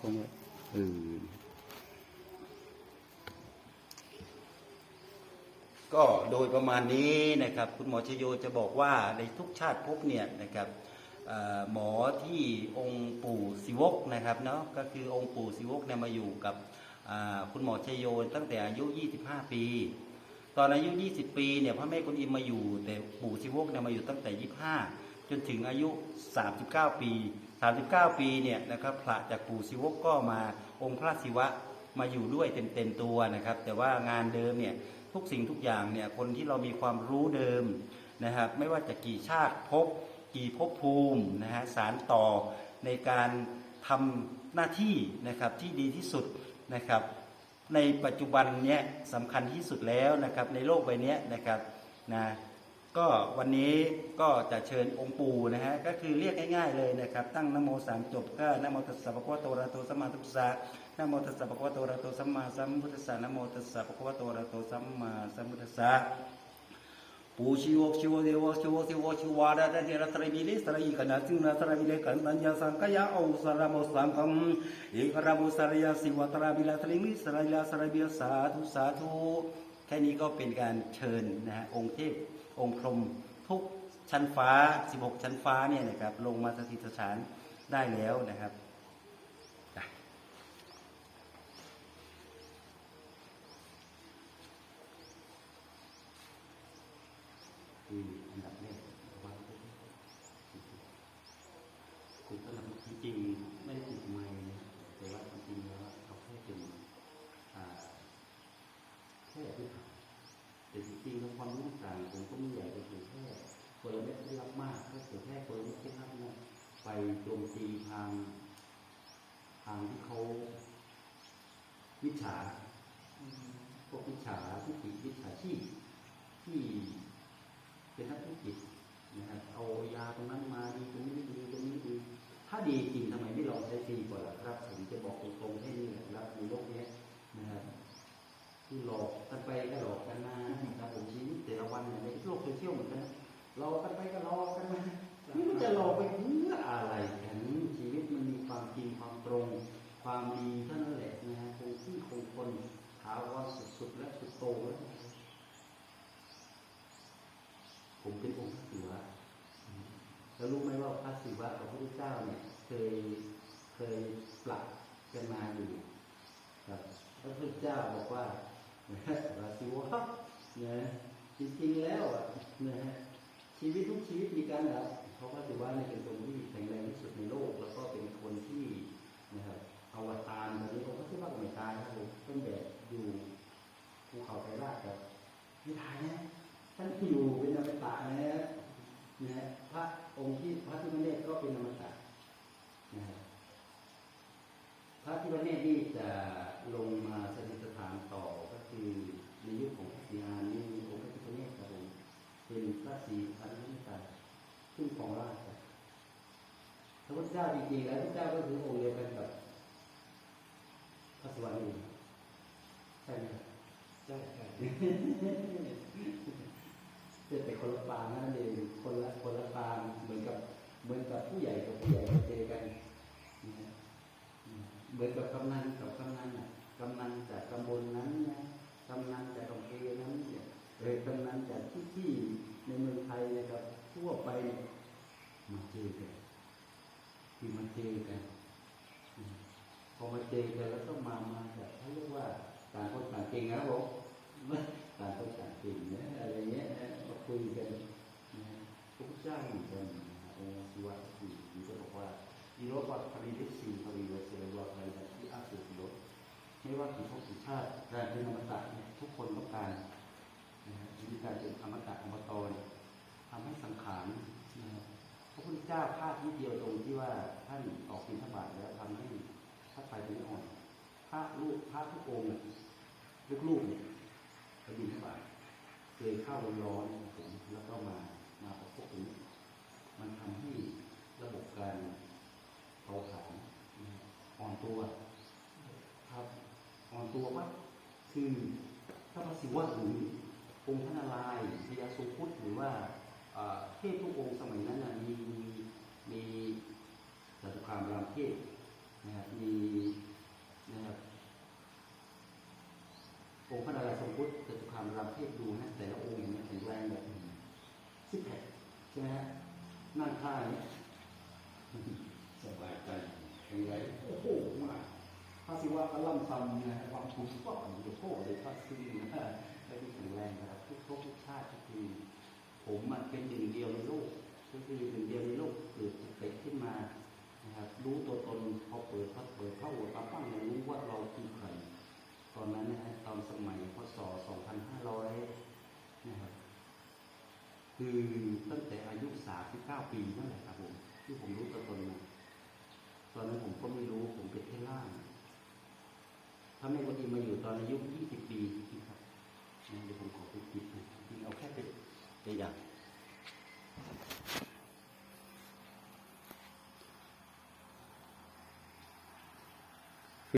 คงไว้เออก็โดยประมาณนี้นะครับคุณหมอชโยจะบอกว่าในทุกชาติภพเนี่ยนะครับหมอที่องค์ปู่ศิวกนะครับเนาะก็คือองค์ปู่ศิวกเนี่ยมาอยู่กับคุณหมอชโยตั้งแต่อายุ 25 ปี ตอนอายุ 20 ปีเนี่ยพระแม่กุนอิมมาอยู่แต่ปู่ศิวกเนี่ยมาอยู่ตั้งแต่ 25 จนถึงอายุ 39 ปี 39 ปีเนี่ยนะครับพระจากปู่ศิวกก็มาองค์พระศิวะมาอยู่ด้วยเต็มๆตัวนะครับ แต่ว่างานเดิมเนี่ยทุกสิ่งทุกอย่างเนี่ยคนที่เรามีความรู้เดิมนะครับ ไม่ว่าจะกี่ชาติภพกี่ภพภูมินะฮะสารต่อในการทำหน้าที่นะครับที่ดีที่สุดนะครับ ในปัจจุบันเนี้ยสำคัญที่สุดแล้วนะครับในโลกใบนี้นะครับนะ ก็วันนี้ก็จะเชิญองค์ปู่นะฮะก็คือเรียกง่ายๆเลยนะครับ ตั้งนโมสามจบก็นโมตัสสะภะคะวะโตระโตสัมมาสัมพุสสะนโมตัสสะภะคะวะโตระโตสัมมาสัมพุทธัสสะนโมตัสสะภะคะวะโตระโตสัมมาสัมพุทธัสสะปูชิวกชิวเดวชิวสิวชิวาดาดาเดรตระบิเลสระอีกนาสิงนาสระบิเลกันตัญญาสังกยาอาสระโมสังคมเอกระโมสระยาสิวตระบิลาตริมิสระยาสระบิลสาธุสาธุ แค่นี้ก็เป็นการเชิญนะฮะองค์เทพองค์พรหมทุกชั้นฟ้า 16 ชั้นฟ้าเนี่ยนะครับลงมาสถิตสถานได้แล้วนะครับคืออันดับแรกวางไว้คืออันดับจริงไม่ได้ติดไม้แต่ว่าจริงแล้วเอาแค่เป็นอ่าแค่พื้นฐาน แต่จริงๆแล้วความรู้ต่างผมก็ไม่อยากจะเผยแพร่คนละเม็ดไม่รับมากก็เผยแพร่คนละเม็ดไม่รับนะไปโจมตีทาง ทางที่เขาวิชาพวกวิชาที่ติวิชาชีพที่เป็นนักธุรกิจนะครับเอายาตรงนั้นมาดีตรงนี้ดีตรงนี้ดีถ้าดีจริงทำไมไม่ลองใช้ฟรีก่อนล่ะครับ ผมจะบอก ผมเป็นองค์พระศิวะแล้วรู้ไหมว่าพระศิวะกับพระพุทธเจ้าเนี่ย เคยเคยปรับกันมาอยู่ครับพระพุทธเจ้าบอกว่าพระศิวะเนี่ยจริงๆแล้วอะนะฮะชีวิตทุกชีวิตมีการดับเพราะพระศิวะเนี่ยเป็นคนที่แข็งแรงที่สุดในโลก แล้วก็เป็นคนที่นะครับอวตารตอนนี้องค์พระศิวะก็ไม่ตายครับผมต้นแบบอยู่ภูเขาไกรลาดครับไม่ตายนะท่านที่อยู่เป็น นะฮะนะฮะพระองค์ที่พระที่พระเนตรก็เป็นอมตะนะฮะพระที่พระเนตรนี่จะลงมาสถิตสถานต่อก็คือในยุคของพระศรีอานนี่มีองค์พระที่พระเนตรครับผมเป็นพระศรีอานนิตาขึ้นของราชครับพระพุทธเจ้าจริงๆแล้วพระเจ้าก็คือองค์เดียวกันกับพระสวรรค์นี่ใช่ไหมครับใช่ใช่ เกิดแต่คนละปางนั่นเองคนละคนละปางเหมือนกับเหมือนกับผู้ใหญ่กับผู้ใหญ่มาเจอกันเหมือนกับกำนันกับกำนันน่ะกำนันจากตำบลนั้นนะกำนันจากอำเภอนั้นเนี่ยเออกำนันจากที่ที่ในเมืองไทยนะครับทั่วไปมาเจอกันที่มาเจอกันพอมาเจอกันแล้วก็มามาแบบเขาเรียกว่าต่างคนต่างเก่งนะครับผมต่างคนต่างเก่งนะอะไรเงี้ยนะ คุยกันนะพระพุทธเจ้าเหมือนกันนะองค์ศิวะคือที่จะบอกว่าอีโรวัตปริเดสีปริเวเสรวะปริเดที่อาสุสิโรไม่ว่ากี่ภพกี่ชาติการเป็นอมตะเนี่ยทุกคนต้องการนะฮะวิธีการเป็นอมตะอมตะเนี่ยทำให้สังขารนะฮะพระพุทธเจ้าพลาดนิดเดียวตรงที่ว่าท่านออกบิณฑบาตแล้วทำให้พระไตรเป็นอ่อนพระลูกพระทุกองค์เนี่ยลูกๆเนี่ยไปบินทบาท เทข้าวร้อนผมแล้วก็มามาประกบตรงนี้มันทำให้ระบบการเผาผลาญอ่อนตัว ครับอ่อนตัวว่าคือถ้าราศิวะหรือองค์ท่านารายณ์พยาสุพุทธหรือว่าเทพทุกองค์สมัยนั้นมีมีมีสัตุคามรามเทพนะครับมีนะครับองค์พระนารายณ์ทรงพุทธสัตุคามรามเทพดู ช่ไหมฮะนั่งท่าอย่างนี้สบายใจแข็งแรงโอ้โหมากพระศิวะก็ล่ำซำนะความถูกต้องหลวงพ่อเลยพระซึ่งนะและที่แข็งแรงนะครับทุกภพทุกชาติทุกทีผมมันเป็นหนึ่งเดียวในโลกก็คือหนึ่งเดียวในโลกเกิดเกิดขึ้นมานะครับรู้ตัวตนพอเปิดพอเปิดเข้าหัวตาปั้งเนี่ยรู้ว่าเราคือใครตอนนั้นนะฮะตอนสมัยพศ 2500 นะครับ คือตั้งแต่อายุ39ปีนั่นแหละครับผมที่ผมรู้ตัวตนมาตอนนั้นผมก็ไม่รู้ผมเป็นแค่ล่างถ้าไม่กวนอิมมาอยู่ตอนอายุ20ปีนะครับนเดี๋ยวผมขอไปคิดนะที่เอาแค่เป็นตัวอย่าง